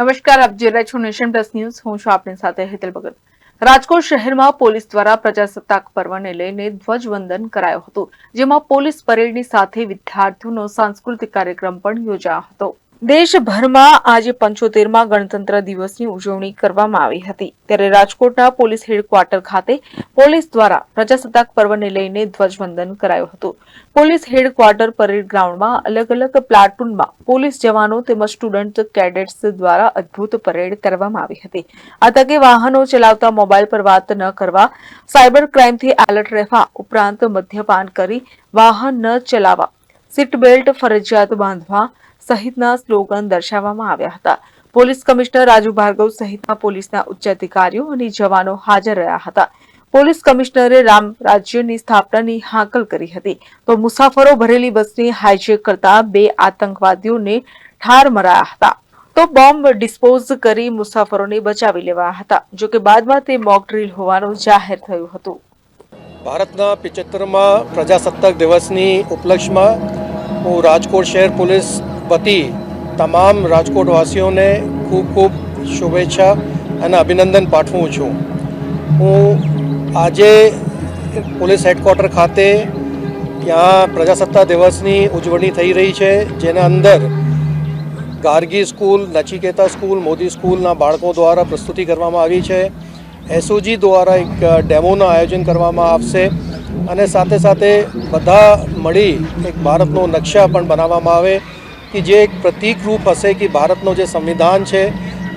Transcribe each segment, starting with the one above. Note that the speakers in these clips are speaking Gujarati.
નમસ્કાર, આપ જોઈ રહ્યા છો નેશન પ્લસ ન્યૂઝ. હું છું આપની સાથે હેતલ ભગત. રાજકોટ શહેરમાં પોલીસ દ્વારા પ્રજાસત્તાક પર્વને લઈને ધ્વજવંદન કરાયો હતું, જેમાં પોલીસ પરેડની સાથે વિદ્યાર્થીઓનો સાંસ્કૃતિક કાર્યક્રમ પણ યોજાયો હતો. દેશભરમાં આજે પંચોતેરમાં ગણતંત્ર દિવસની ઉજવણી કરવામાં આવી હતી. ત્યારે રાજકોટના પોલીસ હેડક્વાર્ટર ખાતે પોલીસ દ્વારા પ્રજાસત્તાક પર્વને લઈને ધ્વજવંદન કરાયું હતું. પોલીસ હેડક્વાર્ટર પરેડ ગ્રાઉન્ડમાં અલગ અલગ પ્લાટૂનમાં પોલીસ જવાનો તેમજ સ્ટુડન્ટ કેડેટ્સ દ્વારા અદ્ભુત પરેડ કરવામાં આવી હતી. આ તકે વાહનો ચલાવતા મોબાઈલ પર વાત ન કરવા, સાયબર ક્રાઇમથી એલર્ટ રહેવા ઉપરાંત મદ્યપાન કરી વાહન ન ચલાવવા, સીટ બેલ્ટ ફરજિયાત બાંધવા સહિતના સ્લોગન દર્શાવવામાં આવ્યા હતા. પોલીસ કમિશનર રાજુ ભાર્ગવ સહિતના પોલીસના ઉચ્ચ અધિકારીઓ અને જવાનો હાજર રહ્યા હતા. પોલીસ કમિશનરે રામ રાજ્યની સ્થાપનાની હાકલ કરી હતી. તો મુસાફરો ભરેલી બસને હાઈજેક કરતા બે આતંકવાદીઓને ઠાર મરાયા હતા. તો બોમ્બ ડિસ્પોઝ કરી મુસાફરોને બચાવી લેવાયા હતા જોકે બાદમાં તે મોક ડ્રીલ હોવાનું જાહેર થયું હતું. ભારતના પિચોતેરમાં પ્રજાસત્તાક દિવસની ઉપલક્ષમાં હું રાજકોટ શહેર પોલીસ વતી તમામ રાજકોટવાસીઓને ખૂબ ખૂબ શુભેચ્છા અને અભિનંદન પાઠવું છું. હું આજે પોલીસ હેડક્વાર્ટર ખાતે ત્યાં પ્રજાસત્તા દિવસની ઉજવણી થઈ રહી છે, જેના અંદર ગાર્ગી સ્કૂલ, નચિકેતા સ્કૂલ, મોદી સ્કૂલના બાળકો દ્વારા પ્રસ્તુતિ કરવામાં આવી છે. એસઓજી દ્વારા એક ડેમોનું આયોજન કરવામાં આવશે અને સાથે સાથે બધા મળી એક ભારતનો નકશા પણ બનાવવામાં આવે. કે જે એક પ્રતિકરૂપ હશે કે ભારતનો જે સંવિધાન છે,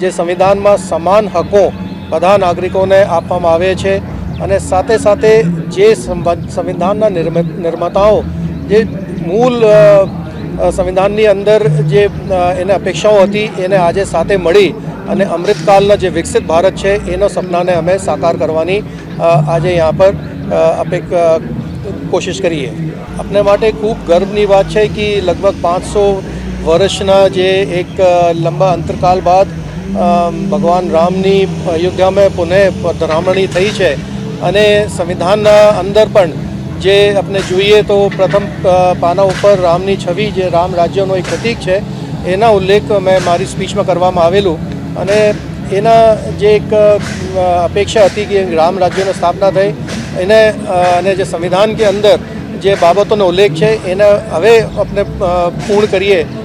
જે સંવિધાનમાં સમાન હકો બધા નાગરિકોને આપવામાં આવે છે અને સાથે સાથે જે સંવ- સંવિધાનના નિર્માતાઓ, જે મૂળ સંવિધાનની અંદર જે એને અપેક્ષાઓ હતી, એને આજે સાથે મળી અને અમૃતકાલના જે વિકસિત ભારત છે, એનો સપનાને અમે સાકાર કરવાની આજે यहाँ પર અપેક કોશિશ કરીએ. આપને માટે ખૂબ ગર્વની વાત છે કે લગભગ પાંચસો વર્ષના જે એક લંબા અંતરકાલ બાદ ભગવાન રામની અયોધ્યામાં પુનઃ ધરામણી થઈ છે અને સંવિધાનના અંદર પણ જે આપણે જોઈએ તો પ્રથમ પાના ઉપર રામની છબી જે રામ રાજ્યનો એક પ્રતીક છે, એના ઉલ્લેખ મેં મારી સ્પીચમાં કરવામાં આવેલું અને એના જે એક અપેક્ષા હતી કે રામ રાજ્યની સ્થાપના થઈ, એને અને જે સંવિધાન કે અંદર જે બાબતોનો ઉલ્લેખ છે, એને હવે આપણે પૂર્ણ કરીએ